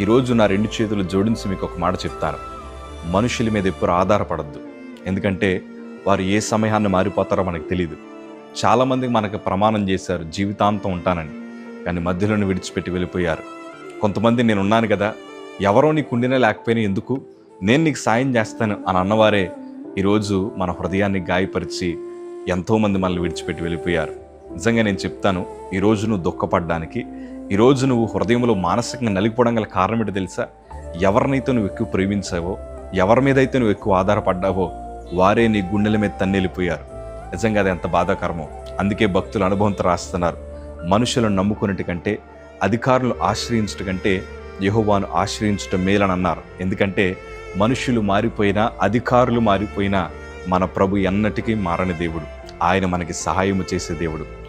ఈరోజు నా రెండు చేతులు జోడించి మీకు ఒక మాట చెప్తాను. మనుషుల మీద ఎప్పుడు ఆధారపడద్దు. ఎందుకంటే వారు ఏ సమయాన్ని మారిపోతారో మనకు తెలియదు చాలామంది మనకు ప్రమాణం చేశారు జీవితాంతం ఉంటానని. కానీ మధ్యలోనే విడిచిపెట్టి వెళ్ళిపోయారు. కొంతమంది నేను ఉన్నాను కదా ఎవరో నీకు ఉండినా లేకపోయినా ఎందుకు? నేను నీకు సాయం చేస్తాను అని అన్నవారే ఈరోజు మన హృదయాన్ని గాయపరిచి ఎంతోమంది మనల్ని విడిచిపెట్టి వెళ్ళిపోయారు. నిజంగా నేను చెప్తాను ఈరోజు నువ్వు దుఃఖపడడానికి ఈరోజు నువ్వు హృదయంలో మానసికంగా నలిగిపోవడం గల కారణం ఏంటో తెలుసా? ఎవరినైతే నువ్వు ఎక్కువ ప్రేమించావో ఎవరి మీద అయితే నువ్వు ఎక్కువ ఆధారపడ్డావో వారే నీ గుండెల మీద తన్నెళ్ళిపోయారు నిజంగా అది ఎంత బాధాకరమో. అందుకే భక్తుల అనుభవంతో రాస్తున్నారు. మనుషులను నమ్ముకున్నట్టు కంటే అధికారులు ఆశ్రయించట కంటే యహోవాను ఆశ్రయించటం మేలని అన్నారు. ఎందుకంటే మనుషులు మారిపోయినా అధికారులు మారిపోయినా మన ప్రభు ఎన్నటికీ మారని దేవుడు. ఆయన మనకి సహాయము చేసే దేవుడు.